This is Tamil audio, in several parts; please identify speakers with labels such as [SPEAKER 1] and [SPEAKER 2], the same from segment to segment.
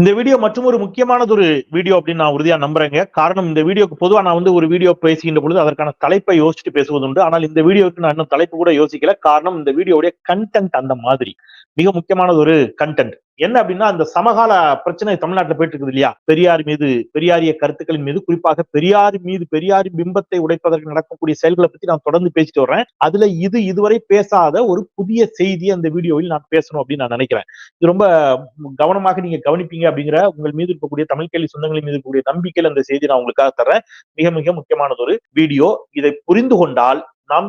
[SPEAKER 1] இந்த வீடியோ மற்றும் ஒரு முக்கியமானது ஒரு வீடியோ அப்படின்னு நான் உறுதியா நம்புறேங்க. காரணம் இந்த வீடியோக்கு பொதுவா நான் வந்து ஒரு வீடியோ பேசுகின்ற பொழுது அதற்கான தலைப்பை யோசிச்சுட்டு பேசுவது உண்டு ஆனால் இந்த வீடியோக்கு நான் இன்னும் தலைப்பு கூட யோசிக்கல. காரணம் இந்த வீடியோடைய கண்டென்ட் அந்த மாதிரி. மிக முக்கியமானது ஒரு கண்டென்ட் என்ன அப்படின்னா அந்த சமகால பிரச்சனை தமிழ்நாட்டில் போயிட்டு இருக்குது இல்லையா? பெரியார் மீது பெரியாரிய கருத்துக்களின் மீது குறிப்பாக பெரியார் மீது பெரியார் பிம்பத்தை உடைப்பதற்கு நடக்கக்கூடிய செயல்களை பத்தி நான் தொடர்ந்து பேசிட்டு வர்றேன். அதுல இது இதுவரை பேசாத ஒரு புதிய செய்தி அந்த வீடியோவில் நான் பேசணும் அப்படின்னு நான் நினைக்கிறேன். இது ரொம்ப கவனமாக நீங்க கவனிப்பீங்க அப்படிங்கிற உங்கள் மீது இருக்கக்கூடிய தமிழ் கேள்வி சொந்தங்களின் மீது இருக்கக்கூடிய நம்பிக்கையில் அந்த செய்தி நான் உங்களுக்காக தர்றேன். மிக மிக முக்கியமானது ஒரு வீடியோ. இதை புரிந்து கொண்டால் நாம்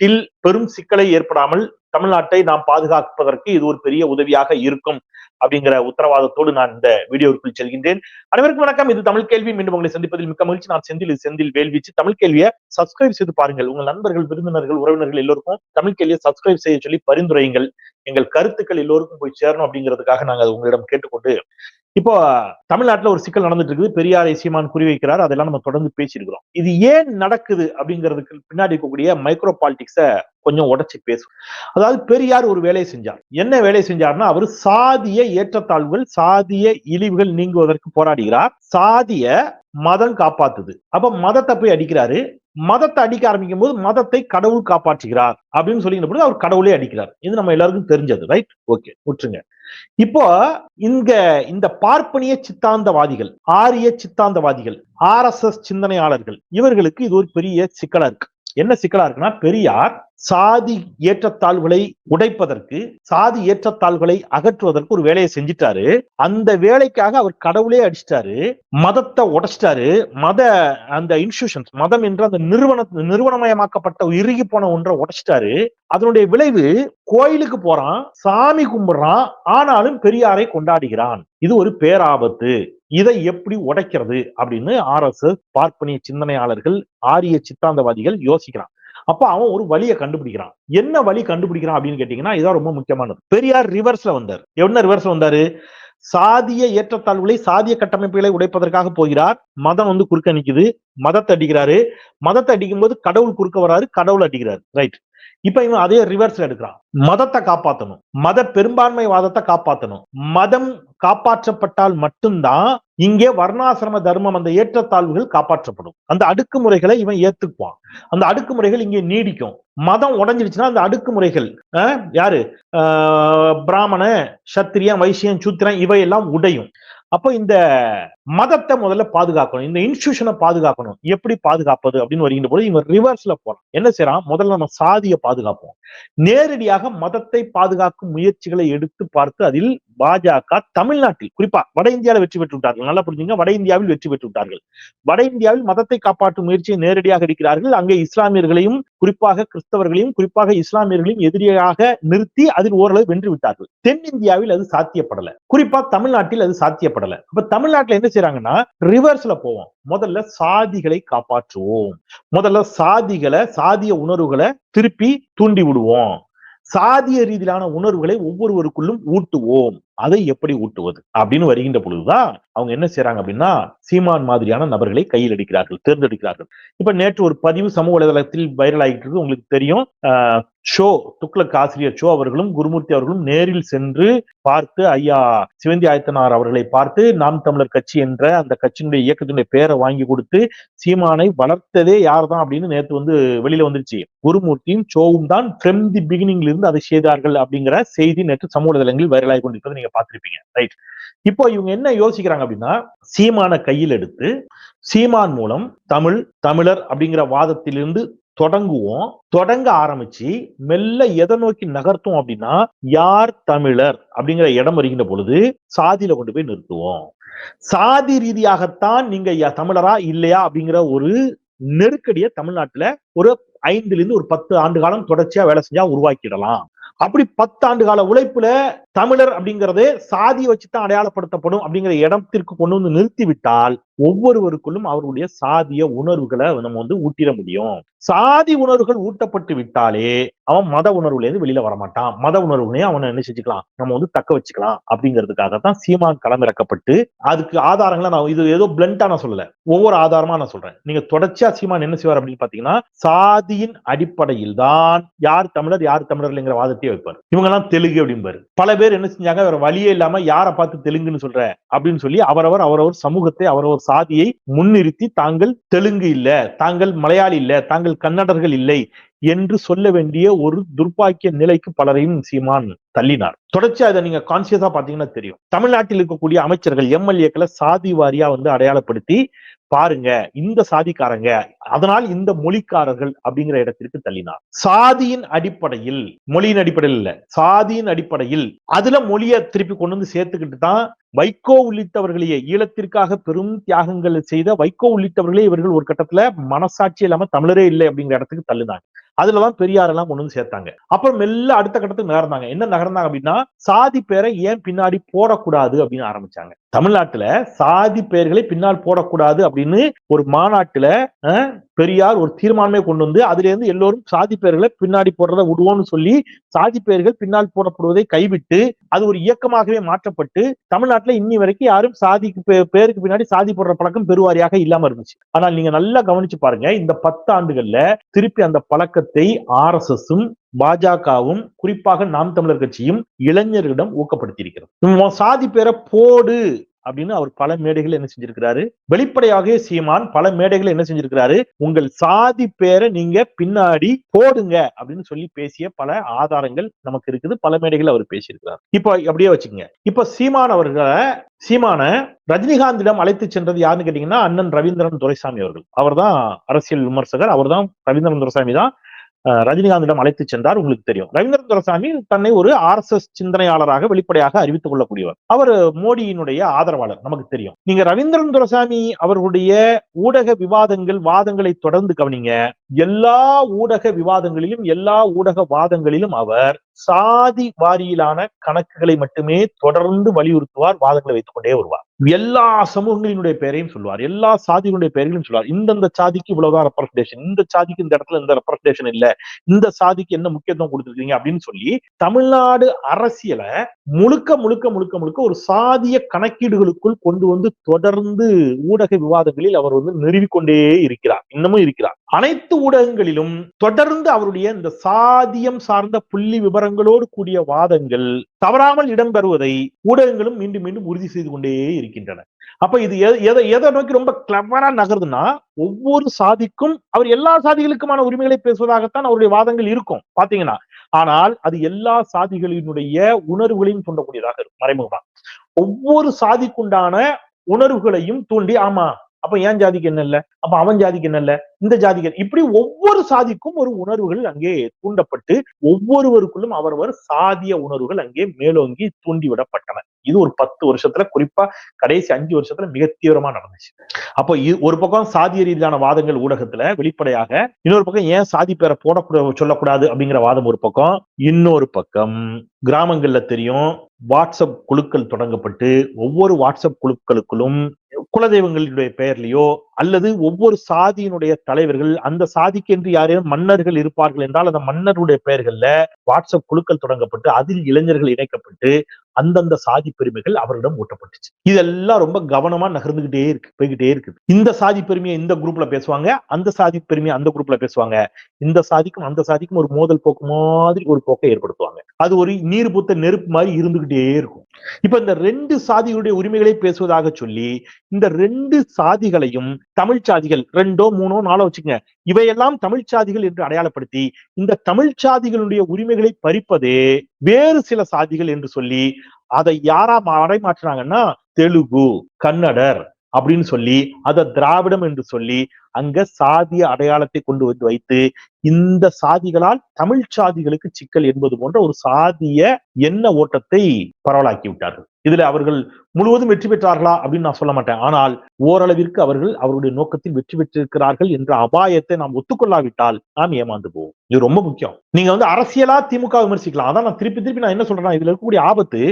[SPEAKER 1] தமிழ்நாட்டில் பெரும் சிக்கலை ஏற்படாமல் தமிழ்நாட்டை நாம் பாதுகாப்பதற்கு இது ஒரு பெரிய உதவியாக இருக்கும் அப்படிங்கிற உத்தரவாதத்தோடு நான் இந்த வீடியோவிற்குள் செல்கின்றேன். அனைவருக்கும் வணக்கம். இது தமிழ் கேள்வி. மீண்டும் உங்களை சந்திப்பதில் மிக்க மகிழ்ச்சி. நான் செந்தில். செந்தில் வேல்வீச்சு. தமிழ் கேள்வியை சப்ஸ்கிரைப் செய்து பாருங்கள். உங்கள் நண்பர்கள் விருந்தினர்கள் உறவினர்கள் எல்லோருக்கும் தமிழ் கேள்வியை சப்ஸ்கிரைப் செய்ய சொல்லி பரிந்துரையுங்கள். எங்கள் கருத்துக்கள் எல்லோருக்கும் போய் சேரணும் அப்படிங்கிறதுக்காக நாங்கள் உங்களிடம் கேட்டுக்கொண்டு இப்போ தமிழ்நாட்டில் ஒரு சிக்கல் நடந்துட்டு இருக்குது பெரியார் சீமான் குறிவைக்கிறார் அதெல்லாம் நம்ம தொடர்ந்து பேசியிருக்கிறோம். இது ஏன் நடக்குது அப்படிங்கிறதுக்கு பின்னாடி இருக்கக்கூடிய மைக்ரோ பாலிட்டிக்ஸை கொஞ்சம் உடச்சி பேசும் அதாவது பெரியார் ஒரு வேலையை செஞ்சார். என்ன வேலை செஞ்சார்னா அவர் சாதிய ஏற்றத்தாழ்வுகள் சாதிய இழிவுகள் நீங்குவதற்கு போராடுகிறார். சாதிய மதம் காப்பாத்துது. அப்ப மதத்தை போய் அடிக்கிறாரு. மதத்தை அடிக்க ஆரம்பிக்கும் போது மதத்தை கடவுள் காப்பாற்றுகிறார் அப்படின்னு சொல்லிக்கிற பொழுது அவர் கடவுளே அடிக்கிறார். இது நம்ம எல்லாருக்கும் தெரிஞ்சது ரைட் ஓகே விட்டுருங்க. இப்போ இங்க இந்த பார்ப்பனிய சித்தாந்தவாதிகள் ஆரிய சித்தாந்தவாதிகள் ஆர் எஸ் எஸ் சிந்தனையாளர்கள் இவர்களுக்கு இது ஒரு பெரிய சிக்கலா இருக்கு. என்ன சிக்கலா இருக்குன்னா பெரியார் சாதி ஏற்றத்தாழ்வுகளை உடைப்பதற்கு சாதி ஏற்றத்தாழ்வுகளை அகற்றுவதற்கு ஒரு வேலையை செஞ்சிட்டாரு. அந்த வேலைக்காக அவர் கடவுளே அடிச்சிட்டாரு. மதத்தை உடைச்சிட்டாரு. மத அந்த இன்ஸ்டியூஷன்ஸ் மதம் என்ற அந்த நிறுவன நிறுவனமயமாக்கப்பட்ட இறுகி போன ஒன்றை உடைச்சிட்டாரு. அதனுடைய விளைவு கோயிலுக்கு போறான் சாமி கும்பிடுறான் ஆனாலும் பெரியாரை கொண்டாடுகிறான். இது ஒரு பேராபத்து. இதை எப்படி உடைக்கிறது அப்படின்னு ஆர் எஸ் எஸ் பார்ப்பனிய சிந்தனையாளர்கள் ஆரிய சித்தாந்தவாதிகள் யோசிக்கிறான் அப்ப அவன் ஒரு வழியை கண்டுபிடிக்கிறான். என்ன வழி கண்டுபிடிக்கிறான் அப்படின்னு கேட்டீங்கன்னா இதான் ரொம்ப முக்கியமானது. பெரியார் ரிவர்ஸ்ல வந்தார். என்ன ரிவர்ஸ்ல வந்தாரு? சாதிய ஏற்றத்தாழ்வுகளை சாதிய கட்டமைப்புகளை உடைப்பதற்காக போகிறார். மதம் வந்து குறுக்க நிக்குது. மதத்தை அடிக்கிறாரு. மதத்தை அடிக்கும் போது கடவுள் குறுக்க வராரு கடவுள் அடிக்கிறாரு. ரைட் இப்ப இவன் அதே ரிவர்ஸ்ல எடுக்கிறான். மதத்தை காப்பாத்தணும். மத பெரும்பான்மைவாதத்தை காப்பாத்தணும். மதம் காப்பாற்றப்பட்டால் மட்டும்தான் இங்கே வர்ணாசிரம தர்மம் அந்த ஏற்றத்தாழ்வுகள் காப்பாற்றப்படும். அந்த அடுக்குமுறைகளை இவன் ஏத்துக்குவான். அந்த அடுக்குமுறைகள் இங்கே நீடிக்கும். மதம் உடஞ்சிருச்சுன்னா அந்த அடுக்குமுறைகள் யாரு? பிராமண சத்திரியன் வைசியன் சூத்திரன் இவையெல்லாம் உடையும். அப்போ இந்த மதத்தை முதல்ல பாதுகாக்கணும். இந்த இன்ஸ்டியூஷனை பாதுகாக்கணும். எப்படி பாதுகாப்பது அப்படின்னு வருகின்ற போது இவன் ரிவர்ஸ்ல போறான். என்ன செய்யறான் முதல்ல நம்ம சாதியை பாதுகாப்போம். நேரடியாக மதத்தை பாதுகாக்கும் முயற்சிகளை எடுத்து பார்த்து அதில் பாஜக தமிழ்நாட்டில் குறிப்பா வட இந்தியாவில் வெற்றி பெற்று விட்டார்கள் நல்லா புரிஞ்சுங்க. வட இந்தியாவில் வெற்றி பெற்று விட்டார்கள் வட இந்தியாவில் மதத்தை காப்பாற்றும் முயற்சியை நேரடியாக எடுக்கிறார்கள். அங்கே இஸ்லாமியர்களையும் குறிப்பாக கிறிஸ்தவர்களையும் குறிப்பாக இஸ்லாமியர்களையும் எதிரியாக நிறுத்தி அதில் ஓரளவு வென்று விட்டார்கள். தென்னிந்தியாவில் அது சாத்தியப்படல. குறிப்பா தமிழ்நாட்டில் அது சாத்தியப்படல. அப்ப தமிழ்நாட்டில் என்ன செய்யறாங்கன்னா ரிவர்ஸ்ல போவோம். முதல்ல சாதிகளை காப்பாற்றுவோம். முதல்ல சாதிகளை சாதிய உணர்வுகளை திருப்பி தூண்டி விடுவோம். சாதிய ரீதியிலான உணர்வுகளை ஒவ்வொருவருக்குள்ளும் ஊட்டுவோம். அதை எப்படி ஊட்டுவது? அப்படின்னு வருகின்ற பொழுதுதான் அவங்க என்ன செய்யறாங்க அப்படின்னா சீமான் மாதிரியான நபர்களை கையில் எடுக்கிறார்கள் தேர்ந்தெடுக்கிறார்கள். இப்ப நேற்று ஒரு பதிவு சமூக வலைதளத்தில் வைரல் ஆகிட்டு இருக்கு. உங்களுக்கு தெரியும். ஷோ துக்ளக் ஆசிரியர் ஷோ அவர்களும் குருமூர்த்தி அவர்களும் நேரில் சென்று பார்த்து ஐயா சிவந்தி ஆயத்தனார் அவர்களை பார்த்து நாம் தமிழர் கட்சி என்ற அந்த கட்சியினுடைய இயக்கத்தினுடைய பேரை வாங்கி கொடுத்து சீமானை வளர்த்ததே யார் தான் அப்படின்னு நேற்று வந்து வெளியில வந்துருச்சு. குருமூர்த்தியும் ஷோவும் தான் ஃப்ரம் தி பிகினிங்ல இருந்து அதை செய்தார்கள் அப்படிங்கிற செய்தி நேற்று சமூக வலைதளங்களில் வைரலாகி கொண்டிருப்பதை நீங்க பார்த்திருப்பீங்க ரைட் இப்போ இவங்க என்ன யோசிக்கிறாங்க அப்படின்னா சீமான கையில் எடுத்து சீமான் மூலம் தமிழ் தமிழர் அப்படிங்கிற வாதத்திலிருந்து தொடங்குவோம். தொடங்க ஆரம்பிச்சு மெல்ல எதை நோக்கி நகர்த்தும் அப்படின்னா யார் தமிழர் அப்படிங்கிற இடம் வருகின்ற பொழுது சாதியில கொண்டு போய் நிறுத்துவோம். சாதி ரீதியாகத்தான் நீங்க தமிழரா இல்லையா அப்படிங்கிற ஒரு நெருக்கடியை தமிழ்நாட்டுல ஒரு ஐந்துல இருந்து ஒரு பத்து ஆண்டு காலம் தொடர்ச்சியா வேலை செஞ்சா உருவாக்கிடலாம். அப்படி பத்தாண்டு கால உழைப்புல தமிழர் அப்படிங்கறது சாதியை வச்சுதான் அடையாளப்படுத்தப்படும் அப்படிங்கிற இடத்திற்கு கொண்டு வந்து நிறுத்திவிட்டால் ஒவ்வொருவருக்குள்ளும் அவருடைய சாதிய உணர்வுகளை நம்ம வந்து ஊட்டிட முடியும். சாதி உணர்வுகள் ஊட்டப்பட்டு விட்டாலே அவன் மத உணர்வுல இருந்து வெளியில வரமாட்டான். மத உணர்வுலையும் அவனை என்ன செஞ்சுக்கலாம்? நம்ம வந்து தக்க வச்சுக்கலாம் அப்படிங்கிறதுக்காக தான் சீமான் களமிறக்கப்பட்டு அதுக்கு ஆதாரங்களை நான் இது ஏதோ பிளண்டா நான் சொல்லல. ஒவ்வொரு ஆதாரமா நான் சொல்றேன். நீங்க தொடர்ச்சியா சீமான் என்ன செய்வார் அப்படின்னு பாத்தீங்கன்னா சாதியின் அடிப்படையில் தான் யார் தமிழர் யார் தமிழர் இல்லைங்கிற வாதத்தையே வைப்பார். இவங்க எல்லாம் தெலுங்கு அப்படிம்பாரு. பல பேர் என்ன செஞ்சாங்க வேற வழியே இல்லாம யாரை பார்த்து தெலுங்குன்னு சொல்ற அப்படின்னு சொல்லி அவரவர் அவரவர் சமூகத்தை அவரவர் சாதியை முன்னிறுத்தி தாங்கள் தெலுங்கு இல்ல தாங்கள் மலையாளி இல்ல தாங்கள் கன்னடர்கள் இல்லை என்று சொல்ல வேண்டிய ஒரு துர்ப்பாக்கிய நிலைக்கு பலரையும் சீமான் தள்ளினார். தொடர்ச்சியா இதை நீங்க கான்சியஸா பாத்தீங்கன்னா தெரியும். தமிழ்நாட்டில் இருக்கக்கூடிய அமைச்சர்கள் எம்எல்ஏக்களை சாதி வாரியா வந்து அடையாளப்படுத்தி பாருங்க இந்த சாதிக்காரங்க அதனால் இந்த மொழிக்காரர்கள் அப்படிங்கிற இடத்திற்கு தள்ளினார். சாதியின் அடிப்படையில் மொழியின் அடிப்படையில் இல்ல சாதியின் அடிப்படையில் அதுல மொழியை திருப்பி கொண்டு வந்து சேர்த்துக்கிட்டு தான் வைகோ உள்ளிட்டவர்களையே ஈழத்திற்காக பெரும் தியாகங்கள் செய்த வைகோ உள்ளிட்டவர்களே இவர்கள் ஒரு கட்டத்துல மனசாட்சி இல்லாம தமிழரே இல்லை அப்படிங்கிற இடத்துக்கு தள்ளுனாங்க. அதுல தான் பெரியார் எல்லாம் கொண்டு வந்து சேர்த்தாங்க. அப்புறம் மெல்ல அடுத்த கட்டத்துக்கு நகர்ந்தாங்க. என்ன நகர்ந்தாங்க அப்படின்னா சாதி பேரை ஏன் பின்னாடி போடக்கூடாது அப்படின்னு ஆரம்பிச்சாங்க. தமிழ்நாட்டுல சாதி பெயர்களை பின்னால் போடக்கூடாது அப்படின்னு ஒரு மாநாட்டுல பெரியார் ஒரு தீர்மானமே கொண்டு வந்து அதுல இருந்து எல்லோரும் சாதி பெயர்களை பின்னாடி போடுறத விடுவோம்னு சொல்லி சாதி பெயர்கள் பின்னால் போடப்படுவதை கைவிட்டு அது ஒரு இயக்கமாகவே மாற்றப்பட்டு தமிழ்நாட்டுல இன்னி வரைக்கும் யாரும் சாதிக்கு பேருக்கு பின்னாடி சாதி போடுற பழக்கம் பெருவாரியாக இல்லாம இருந்துச்சு. ஆனால் நீங்க நல்லா கவனிச்சு பாருங்க இந்த பத்து ஆண்டுகள்ல திருப்பி அந்த பழக்கத்தை ஆர் எஸ் எஸும் பாஜகவும் குறிப்பாக நாம் தமிழர் கட்சியும் இளைஞர்களிடம் ஊக்கப்படுத்தியிருக்கிறது. சாதி பேரை போடு அப்படின்னு அவர் பல மேடைகள் என்ன செஞ்சிருக்கிறாரு? வெளிப்படையாக சீமான் பல மேடைகள் என்ன செஞ்சிருக்கிறாரு? உங்கள் சாதி பேரை நீங்க பின்னாடி போடுங்க அப்படின்னு சொல்லி பேசிய பல ஆதாரங்கள் நமக்கு இருக்குது. பல மேடைகள் அவர் பேசியிருக்கிறார். இப்போ அப்படியே வச்சுக்கோங்க. இப்ப சீமான் அவர்களை சீமான ரஜினிகாந்திடம் அழைத்து சென்றது யாருன்னு கேட்டீங்கன்னா அண்ணன் ரவீந்திரன் துரைசாமி அவர்கள். அவர்தான் அரசியல் விமர்சகர். அவர்தான் ரவீந்திரன் துரைசாமி தான் ரஜினிகாந்திடம் அழைத்து சென்றார் உங்களுக்கு தெரியும். ரவீந்திர துரசாமி தன்னை ஒரு ஆர் எஸ் எஸ் சிந்தனையாளராக வெளிப்படையாக அறிவித்துக் கொள்ளக்கூடியவர் அவர் மோடியினுடைய ஆதரவாளர் நமக்கு தெரியும். நீங்க ரவீந்திரன் துரசாமி அவர்களுடைய ஊடக விவாதங்கள் வாதங்களை தொடர்ந்து கவனிங்க. எல்லா ஊடக விவாதங்களிலும் எல்லா ஊடக வாதங்களிலும் அவர் சாதி வாரியிலான கணக்குகளை மட்டுமே தொடர்ந்து வலியுறுத்துவார் வாதங்களை வைத்துக் கொண்டே வருவார். எல்லா சமூகங்களினுடைய பெயரையும் சொல்லுவார் எல்லா சாதிகளுடைய பெயர்களையும் சொல்லுவார். இந்தந்த சாதிக்கு இவ்வளவுதான் ரெப்ரஸன்டேஷன் இந்த சாதிக்கு இந்த இடத்துல இந்த ரெப்ரஸன்டேஷன் இல்ல இந்த சாதிக்கு என்ன முக்கியத்துவம் கொடுத்துருக்கீங்க அப்படின்னு சொல்லி தமிழ்நாடு அரசியலை முழுக்க முழுக்க முழுக்க முழுக்க ஒரு சாதிய கணக்கீடுகளுக்குள் கொண்டு வந்து தொடர்ந்து ஊடக விவாதங்களில் அவர் வந்து நிறுவிக்கொண்டே இருக்கிறார் இன்னமும் இருக்கிறார். அனைத்து ஊடகங்களிலும் தொடர்ந்து அவருடைய இந்த சாதியம் சார்ந்த புள்ளி விவரங்களோடு கூடிய வாதங்கள் தவறாமல் இடம்பெறுவதை ஊடகங்களும் மீண்டும் மீண்டும் உறுதி செய்து கொண்டே இருக்கின்றன. அப்ப இது எதை எதை நோக்கி ரொம்ப கிளவரா நகருதுன்னா ஒவ்வொரு சாதிக்கும் அவர் எல்லா சாதிகளுக்குமான உரிமைகளை பேசுவதாகத்தான் அவருடைய வாதங்கள் இருக்கும் பாத்தீங்கன்னா. ஆனால் அது எல்லா சாதிகளினுடைய உணர்வுகளையும் தூண்டக்கூடியதாக இருக்கும் மறைமுகமா. ஒவ்வொரு சாதிக்குண்டான உணர்வுகளையும் தூண்டி ஆமா அப்ப ஏன் ஜாதிக்கு என்ன இல்ல? அப்ப அவன் ஜாதிக்கு என்ன இல்ல? இந்த ஜாதிக்கு இப்படி ஒவ்வொரு சாதிக்கும் ஒரு உணர்வுகள் அங்கே தூண்டப்பட்டு ஒவ்வொருவருக்குள்ளும் அவரவர் சாதிய உணர்வுகள் அங்கே மேலோங்கி தூண்டிவிடப்பட்டன. இது ஒரு பத்து வருஷத்துல குறிப்பா கடைசி அஞ்சு வருஷத்துல மிக தீவிரமா நடந்துச்சு. அப்போ ஒரு பக்கம் சாதிய ரீதியான வாதங்கள் ஊடகத்துல வெளிப்படையாக இன்னொரு பக்கம் ஏன் சாதி பேரை போடக்கூடாது சொல்லக்கூடாது அப்படிங்கிற வாதம் ஒரு பக்கம் இன்னொரு பக்கம் கிராமங்கள்ல தெரியும் வாட்ஸ்அப் குழுக்கள் தொடங்கப்பட்டு ஒவ்வொரு வாட்ஸ்அப் குழுக்களுக்குள்ளும் குலதெய்வங்களுடைய பெயர்லையோ அல்லது ஒவ்வொரு சாதியினுடைய தலைவர்கள் அந்த சாதிக்கென்று யாரேனும் மன்னர்கள் இருப்பார்கள் என்றால் அந்த மன்னருடைய பெயர்கள்ல வாட்ஸ்அப் குழுக்கள் தொடங்கப்பட்டு அதில் இளைஞர்கள் இணைக்கப்பட்டு அந்தந்த சாதி பெருமைகள் அவரிடம் ஊட்டப்பட்டுச்சு. இதெல்லாம் ரொம்ப கவனமா நகர்ந்துகிட்டே இருக்கு போய்கிட்டே இருக்கு இந்த சாதி பெருமையை இந்த குரூப்ல பேசுவாங்க அந்த சாதி பெருமையை அந்த குரூப்ல பேசுவாங்க. இந்த சாதிக்கும் அந்த சாதிக்கும் ஒரு மோதல் போக்கு மாதிரி ஒரு போக்கை ஏற்படுத்துவாங்க. அது ஒரு நீர் பூத்த நெருப்பு மாதிரி இருந்துகிட்டே இருக்கும். இப்ப இந்த ரெண்டு சாதிகளுடைய உரிமைகளை பேசுவதாக சொல்லி இந்த ரெண்டு சாதிகளையும் தமிழ் சாதிகள் ரெண்டோ மூணோ நாளோ வச்சுக்கங்க. இவையெல்லாம் தமிழ் சாதிகள் என்று அடையாளப்படுத்தி இந்த தமிழ் சாதிகளுடைய உரிமைகளை பறிப்பதே வேறு சில சாதிகள் என்று சொல்லி அதை யாரா மறைமாற்றினாங்கன்னா தெலுங்கு கன்னடர் அப்படின்னு சொல்லி அதை திராவிடம் என்று சொல்லி அங்க சாதிய அடையாளத்தை கொண்டு வந்து வைத்து இந்த சாதிகளால் தமிழ் சாதிகளுக்கு சிக்கல் என்பது போன்ற ஒரு சாதிய எண்ண ஓட்டத்தை பரவலாக்கி விட்டார்கள். இதுல அவர்கள் முழுவதும் வெற்றி பெற்றார்களா அப்படின்னு நான் சொல்ல மாட்டேன். ஆனால் ஓரளவிற்கு அவர்கள் அவருடைய நோக்கத்தில் வெற்றி பெற்றிருக்கிறார்கள் என்ற அபாயத்தை நாம் ஒத்துக்கொள்ளாவிட்டால் நாம் ஏமாந்து போவோம். இது ரொம்ப முக்கியம். நீங்க வந்து அரசியலா திமுக விமர்சிக்கலாம். அதான் நான் திருப்பி திருப்பி நான் என்ன சொல்றேன்னா இதுல இருக்கக்கூடிய ஆபத்து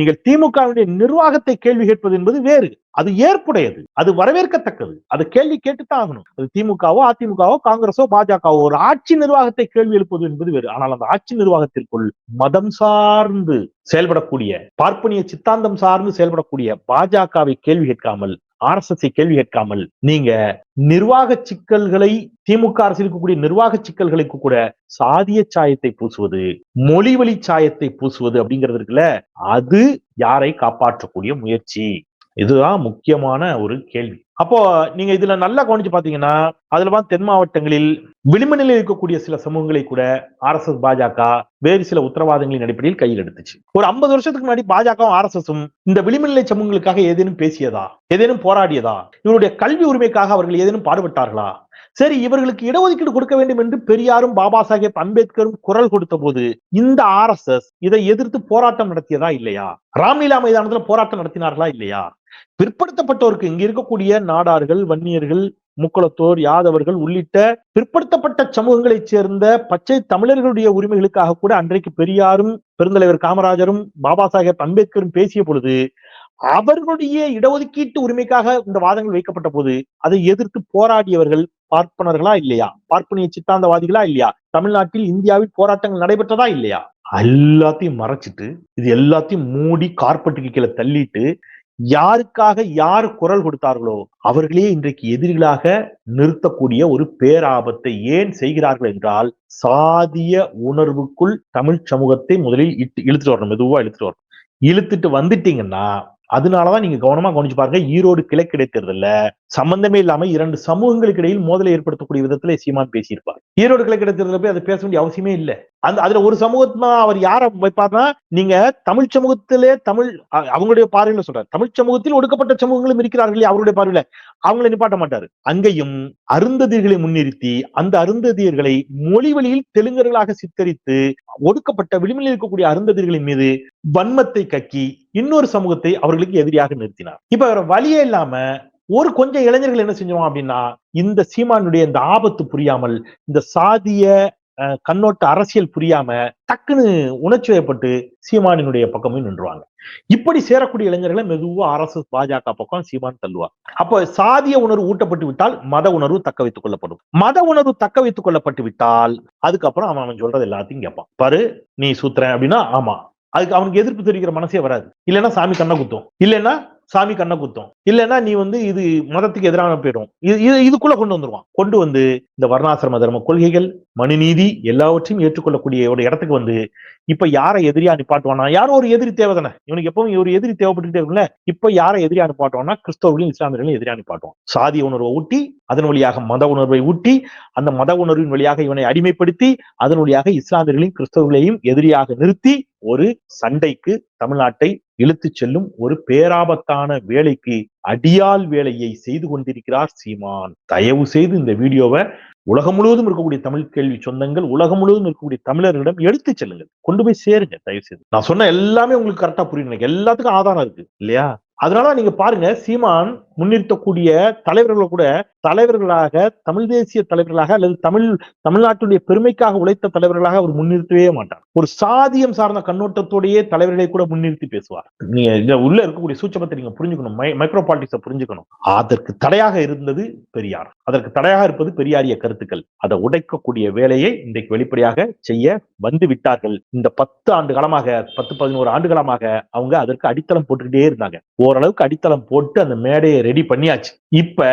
[SPEAKER 1] நீங்கள் திமுகவினுடைய நிர்வாகத்தை கேள்வி கேட்பது என்பது வேறு. அது ஏற்புடையது. அது வரவேற்கத்தக்கது. அது கேள்வி கேட்டுத்தான் ஆகணும். அது திமுகவோ அதிமுகவோ காங்கிரஸோ பாஜகவோ ஒரு ஆட்சி நிர்வாகத்தை கேள்வி எழுப்பது என்பது வேறு. ஆனால் அந்த ஆட்சி நிர்வாகத்திற்குள் மதம் சார்ந்து செயல்படக்கூடிய பார்ப்பனிய சித்தாந்தம் சார்ந்து செயல்படக்கூடிய பாஜகவை கேள்வி கேட்காமல் ஆர் எஸ் எஸ் கேள்வி கேட்காமல் நீங்க நிர்வாக சிக்கல்களை திமுக அரசில் இருக்கக்கூடிய நிர்வாக சிக்கல்களுக்கு கூட சாதிய சாயத்தை பூசுவது மொழி வழி சாயத்தை பூசுவது அப்படிங்கிறது இருக்குல்ல அது யாரை காப்பாற்றக்கூடிய முயற்சி? இதுதான் முக்கியமான ஒரு கேள்வி. அப்போ நீங்க இதுல நல்லா கவனிச்சு பாத்தீங்கன்னா அதுல தென் மாவட்டங்களில் விளிம்பு நிலையில் இருக்கக்கூடிய சில சமூகங்களை கூட ஆர் எஸ் எஸ் பாஜக வேறு சில உத்தரவாதங்களின் அடிப்படையில் கையில் எடுத்துச்சு. ஒரு ஐம்பது வருஷத்துக்கு முன்னாடி பாஜகவும் ஆர் எஸ் எஸும் இந்த விளிம்பு நிலை சமூகங்களுக்காக ஏதேனும் பேசியதா? ஏதேனும் போராடியதா? இவருடைய கல்வி உரிமைக்காக அவர்கள் ஏதேனும் பாடுபட்டார்களா? சரி இவர்களுக்கு இடஒதுக்கீடு கொடுக்க வேண்டும் என்று பெரியாரும் பாபா சாஹேப் அம்பேத்கரும் குரல் கொடுத்த போது இந்த ஆர் எஸ் எஸ் இதை எதிர்த்து போராட்டம் நடத்தியதா இல்லையா? ராம்லீலா மைதானத்துல போராட்டம் நடத்தினார்களா இல்லையா? பிற்படுத்தப்பட்டோருக்கு இங்க இருக்கக்கூடிய நாடார்கள் வன்னியர்கள் முக்குளத்தோர் யாதவர்கள் உள்ளிட்ட பிற்படுத்தப்பட்ட சமூகங்களைச் சேர்ந்த பச்சை தமிழர்களுடைய உரிமைகளுக்காக கூட அன்றைக்கு பெரியாரும் பெருந்தலைவர் காமராஜரும் பாபா சாஹேப் அம்பேத்கரும் பேசிய பொழுது அவர்களுடைய இடஒதுக்கீட்டு உரிமைக்காக இந்த வாதங்கள் வைக்கப்பட்ட போது அதை எதிர்த்து போராடியவர்கள் பார்ப்பனர்களா இல்லையா? பார்ப்பனிய சித்தாந்தவாதிகளா இல்லையா? தமிழ்நாட்டில் இந்தியாவில் போராட்டங்கள் நடைபெற்றதா இல்லையா? எல்லாத்தையும் மறைச்சிட்டு இது எல்லாத்தையும் மூடி கார்பெட்டுக்கு கீழே தள்ளிட்டு யாருக்காக யார் குரல் கொடுத்தார்களோ அவர்களே இன்றைக்கு எதிரிகளாக நிறுத்தக்கூடிய ஒரு பேராபத்தை ஏன் செய்கிறார்கள் என்றால் சாதிய உணர்வுக்குள் தமிழ் சமூகத்தை முதலில் இட்டு இழுத்துட்டு வரணும் மெதுவா இழுத்துட்டு வரணும். இழுத்துட்டு வந்துட்டீங்கன்னா அதனாலதான் நீங்க கவனமா கவனிச்சு பாருங்க ஈரோடு கிழக்கு இடைத்தேர்தல்ல சம்பந்தமே இல்லாம இரண்டு சமூகங்களுக்கு இடையில் மோதலை ஏற்படுத்தக்கூடிய விதத்துல சீமான் பேசியிருப்பார். ஈரோடு கிழக்கு இடைத்தேர்தல போய் அதை பேச வேண்டிய அவசியமே இல்ல. அந்த அதுல ஒரு சமூகமா அவர் யார வைப்பார்னா நீங்க தமிழ் சமூகத்திலே தமிழ் அவங்களுடைய பார்வையில சொல்றாரு. தமிழ் சமூகத்தில் ஒடுக்கப்பட்ட சமூகங்களும் இருக்கிறார்கள் அவருடைய பார்வையில. அவங்களை நிப்பாட்ட மாட்டாரு. அங்கேயும் அருந்ததியர்களை முன்னிறுத்தி அந்த அருந்ததியர்களை மொழி வழியில் தெலுங்கர்களாக சித்தரித்து ஒடுக்கப்பட்ட விளிம்பில் இருக்கக்கூடிய அருந்ததியர்களின் மீது வன்மத்தை கக்கி இன்னொரு சமூகத்தை அவர்களுக்கு எதிரியாக நிறுத்தினார். இப்ப வேற வழியே இல்லாம ஒரு கொஞ்சம் இளைஞர்கள் என்ன செஞ்சோம் அப்படின்னா இந்த சீமானுடைய இந்த ஆபத்து புரியாமல் இந்த சாதிய கண்ணோட்ட அரசியல் புரியாம டக்குன்னு உணர்ச்சி வயப்பட்டு சீமானினுடைய பக்கமும் நின்றுவாங்க. இப்படி சேரக்கூடிய இளைஞர்களை மெதுவா அரசு பாஜக பக்கம் சீமான் தள்ளுவார். அப்போ சாதிய உணர்வு ஊட்டப்பட்டு விட்டால் மத உணர்வு தக்க வைத்துக் கொள்ளப்படும். மத உணர்வு தக்க வைத்துக் கொள்ளப்பட்டு விட்டால் அதுக்கப்புறம் அவன் அவன் சொல்றது எல்லாத்தையும் கேட்பான். பாரு நீ சூத்துறேன் அப்படின்னா ஆமா. அதுக்கு அவனுக்கு எதிர்ப்பு தெரிவிக்கிற மனசே வராது. இல்லைன்னா சாமி கண்ணை குத்தும். இல்லைன்னா சாமி கண்ணை குத்தும். இல்லைன்னா நீ வந்து இது மதத்துக்கு எதிரான போயிடும். இது இதுக்குள்ள கொண்டு வந்துருவான். கொண்டு வந்து இந்த வர்ணாசிரம தர்ம கொள்கைகள் மனுநீதி எல்லாவற்றையும் ஏற்றுக்கொள்ளக்கூடிய ஒரு இடத்துக்கு வந்து இப்ப யாரை எதிரியா நிப்பாட்டுவானா யாரும் ஒரு எதிரி தேவைதானே இவனுக்கு எப்பவும் ஒரு எதிரி தேவைப்பட்டுட்டே இருக்குல்ல இப்ப யாரை எதிரியா நிப்பாட்டுவானா கிறிஸ்தவர்களையும் இஸ்லாமியர்களையும் எதிரியா நிப்பாட்டுவான். சாதி உணர்வை ஊட்டி அதன் வழியாக மத உணர்வை ஊட்டி அந்த மத உணர்வின் வழியாக இவனை அடிமைப்படுத்தி அதன் வழியாக இஸ்லாமியர்களையும் கிறிஸ்தவர்களையும் எதிரியாக நிறுத்தி ஒரு சண்டைக்கு தமிழ்நாட்டை இழுத்துச் செல்லும் ஒரு பேராபத்தான வேலைக்கு அடியால் வேலையை செய்து கொண்டிருக்கிறார் சீமான். தயவு செய்து இந்த வீடியோவை உலகம் முழுவதும் இருக்கக்கூடிய தமிழ் கேள்வி சொந்தங்கள் உலகம் முழுவதும் இருக்கக்கூடிய தமிழர்களிடம் எடுத்து செல்லுங்கள். கொண்டு போய் சேருங்க தயவு செய்து. நான் சொன்ன எல்லாமே உங்களுக்கு கரெக்டா புரியணும் எல்லாத்துக்கும் ஆதாரம் இருக்கு இல்லையா? அதனால நீங்க பாருங்க சீமான் முன்னிறுத்தக்கூடிய தலைவர்களை கூட தலைவர்களாக தமிழ் தேசிய தலைவர்களாக அல்லது தமிழ் தமிழ்நாட்டுடைய பெருமைக்காக உழைத்த தலைவர்களாக அவர் முன்னிறுத்தவே மாட்டார். ஒரு சாதியம் சார்ந்த கண்ணோட்டத்தோடையே தலைவர்களை கூட முன்னிறுத்தி பேசுவார். நீங்க உள்ள இருக்கக்கூடிய சூச்சமத்தை நீங்க புரிஞ்சுக்கணும். மைக்ரோ பாலிட்டிக்ஸை புரிஞ்சுக்கணும். அதற்கு தடையாக இருந்தது பெரியார். அதற்கு தடையாக இருப்பது பெரியாரிய கருத்துக்கள். அதை உடைக்கக்கூடிய வேலையை இன்றைக்கு வெளிப்படையாக செய்ய வந்து விட்டார்கள். இந்த பத்து ஆண்டு காலமாக பத்து பதினோரு ஆண்டு காலமாக அவங்க அதற்கு அடித்தளம் போட்டுக்கிட்டே இருந்தாங்க. ஓரளவுக்கு அடித்தளம் போட்டு அந்த மேடையை ரெடி பண்ணியாச்சு. இப்ப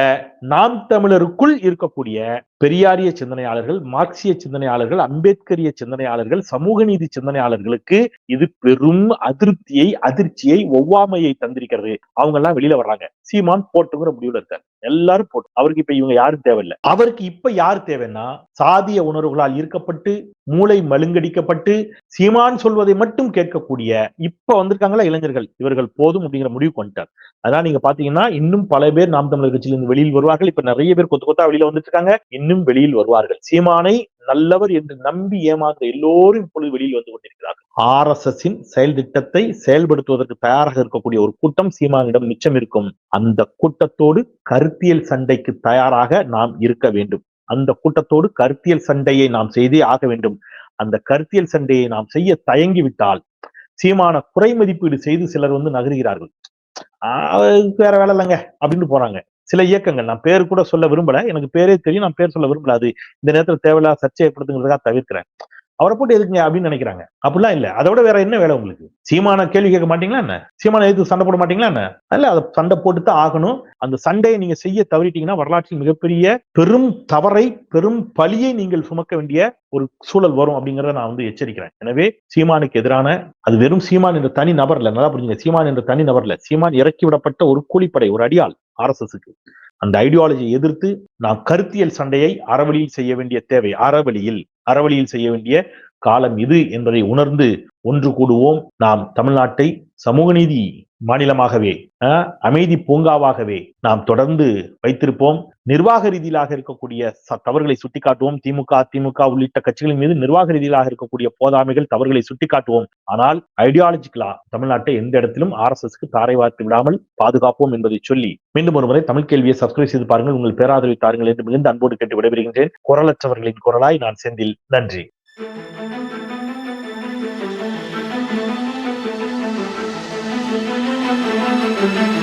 [SPEAKER 1] நாம் தமிழருக்குள் இருக்கக்கூடிய பெரியாரிய சிந்தனையாளர்கள் மார்க்சிய சிந்தனையாளர்கள் அம்பேத்கரிய சிந்தனையாளர்கள் சமூக நீதி சிந்தனையாளர்களுக்கு இது பெரும் அதிருப்தியை அதிர்ச்சியை ஒவ்வாமையை தந்திருக்கிறது. அவங்க எல்லாம் வெளியில வர்றாங்க. சீமான் போட்டுங்கிற முடிவுல இருக்காரு. எல்லாரும் போட்டு. அவருக்கு இப்ப இவங்க யாரும் தேவையில்லை. அவருக்கு இப்ப யார் தேவைன்னா சாதிய உணர்வுகளால் ஈர்க்கப்பட்டு மூளை மழுங்கடிக்கப்பட்டு சீமான் சொல்வதை மட்டும் கேட்கக்கூடிய இப்ப வந்திருக்காங்களா இளைஞர்கள். இவர்கள் போதும் அப்படிங்கிற முடிவு வந்துட்டார் அதான் நீங்க பாத்தீங்கன்னா இன்னும் பல பேர் நாம் தமிழர் கட்சியிலிருந்து வெளியில் வருவார்கள். இப்ப நிறைய பேர் கொத்து கொத்தா வெளியில வந்துட்டு இருக்காங்க. இன்னும் வெளியில் வருவார்கள். சீமானை நல்லவர் என்று நம்பி ஏமாந்த எல்லோரும் இப்பொழுது வெளியில் வந்து கொண்டிருக்கிறார்கள். ஆர் எஸ் எஸ் செயல் திட்டத்தை செயல்படுத்துவதற்கு தயாராக இருக்கக்கூடிய ஒரு கூட்டம் சீமானிடம் மிச்சம் இருக்கும். அந்த கூட்டத்தோடு கருத்தியல் சண்டைக்கு தயாராக நாம் இருக்க வேண்டும். அந்த கூட்டத்தோடு கருத்தியல் சண்டையை நாம் செய்தே ஆக வேண்டும். அந்த கருத்தியல் சண்டையை நாம் செய்ய தயங்கிவிட்டால் சீமான குறை மதிப்பீடு செய்து சிலர் வந்து நகருகிறார்கள். ஆஹ் வேற வேலை இல்லைங்க அப்படின்னு போறாங்க. சில இயக்கங்கள். நான் பேர் கூட சொல்ல விரும்பல. எனக்கு பேரே தெரியும். நான் பேர் சொல்ல விரும்பல. அது இந்த நேரத்துல தேவையில்லாத சர்ச்சை ஏற்படுத்துங்கிறதுக்காக தவிர்க்கிறேன். அவரை போட்டு எதுக்குங்க அப்படின்னு நினைக்கிறாங்க. அப்படிலாம் இல்ல. அதை விட வேற என்ன வேலை உங்களுக்கு? சீமான கேள்வி கேட்க மாட்டீங்களா என்ன? சீமான எதுக்கு சண்டை போட மாட்டீங்களா என்ன? இல்ல அதை சண்டை போட்டு தான் ஆகணும். அந்த சண்டையை நீங்க செய்ய தவறிட்டீங்கன்னா வரலாற்றில் மிகப்பெரிய பெரும் தவறை பெரும் பழியை நீங்கள் சுமக்க வேண்டிய ஒரு சூழல் வரும் அப்படிங்கறத நான் வந்து எச்சரிக்கிறேன். எனவே சீமானுக்கு எதிரான அது வெறும் சீமான் என்ற தனி நபர் இல்ல. நல்லா புரிஞ்சுங்க. சீமான் என்ற தனி நபர் இல்ல. சீமான் இறக்கி விடப்பட்ட ஒரு கூலிப்படை ஒரு அடியாள் ஆர் எஸ் அந்த ஐடியாலஜியை எதிர்த்து நாம் கருத்தியல் சண்டையை அறவழியில் செய்ய வேண்டிய தேவை. அறவழியில் அறவழியில் செய்ய வேண்டிய காலம் இது என்பதை உணர்ந்து ஒன்று கூடுவோம். நாம் தமிழ்நாட்டை சமூக நீதி மாநிலமாகவே அமைதி பூங்காவாகவே நாம் தொடர்ந்து வைத்திருப்போம். நிர்வாக ரீதியிலாக இருக்கக்கூடிய தவறுகளை சுட்டிக்காட்டுவோம். திமுக அதிமுக உள்ளிட்ட கட்சிகளின் மீது நிர்வாக ரீதியிலாக இருக்கக்கூடிய போதாமைகள் தவறுகளை சுட்டிக்காட்டுவோம். ஆனால் ஐடியாலஜிக்கலா தமிழ்நாட்டை எந்த இடத்திலும் ஆர் எஸ் எஸ்க்கு தாரை வார்த்து விடாமல் பாதுகாப்போம் என்பதை சொல்லி மீண்டும் ஒருமுறை தமிழ் கேள்வியை சப்ஸ்கிரைப் செய்து பாருங்கள். உங்கள் பேராதரவை தாருங்கள் என்று மிகுந்த அன்போடு கேட்டு விடைபெறுகின்றேன். குரலற்றவர்களின் குரலாய் நான் செந்தில். நன்றி.
[SPEAKER 2] Thank you.